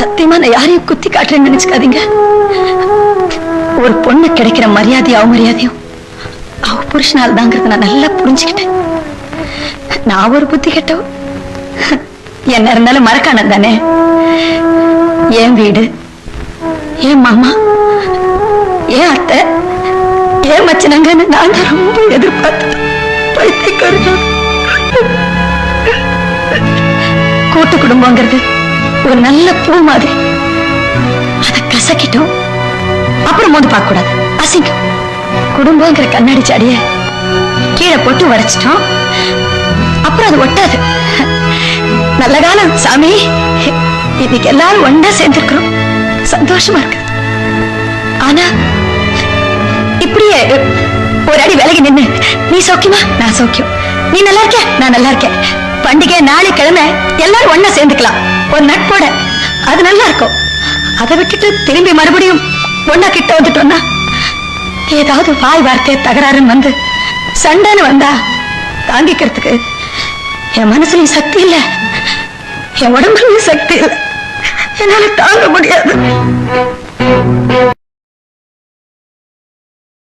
சத்தியமா நான் யாரையும் குத்தி காட்டுறேன்னு நினைச்சுக்காதீங்க. ஒரு பொண்ணு கிடைக்கிற மரியாதையும் அவமரியாதையும் அவ புருஷனால் தாங்கிறத நான் நல்லா புரிஞ்சுக்கிட்டேன். நான் ஒரு புத்தி கெட்டவ. என்ன இருந்தாலும் மறக்கான தானே. என் வீடு என் மாமா என் அத்தை ஏன் மச்சினங்கன்னு நான் ரொம்ப எதிர்பார்த்தேன் பைத்தியக்காரனா. கூட்டு குடும்பங்கிறது ஒரு நல்ல பூ மாதிரி. அதை கசக்கிட்டோம். அப்புறம் மோந்து பார்க்க கூடாது அசிங்கம். குடும்பங்கிற கண்ணாடி சாடிய கீழே போட்டு வரைச்சிட்டோம். அப்புறம் அது ஒட்டாது. நல்ல காலம் சாமி. இன்னைக்கு எல்லாரும் ஒன்னா சேர்ந்திருக்கிறோம். சந்தோஷமா இருக்கு. ஆனா இப்படியே ஒரு அடி விலகி நின்னு நீ சௌக்கியமா? நான் சௌக்கியம். நீ நல்லா இருக்க? நான் நல்லா இருக்கேன். பண்டிகை நாளை கிழமை எல்லாரும் ஒன்னா சேர்ந்துக்கலாம். ஒரு நட்போட அது நல்லா இருக்கும் அதை விட்டுட்டு திரும்பி மறுபடியும் ஒன்னா கிட்ட வந்துட்டோம்னா ஏதாவது வாய் வார்த்தை தகராறுன்னு வந்து சண்டைன்னு வந்தா தாங்கிக்கிறதுக்கு என் மனசுலயும் சக்தி இல்லை. என் உடம்புலயும் சக்தி இல்லை. என்னால தாங்க முடியாது.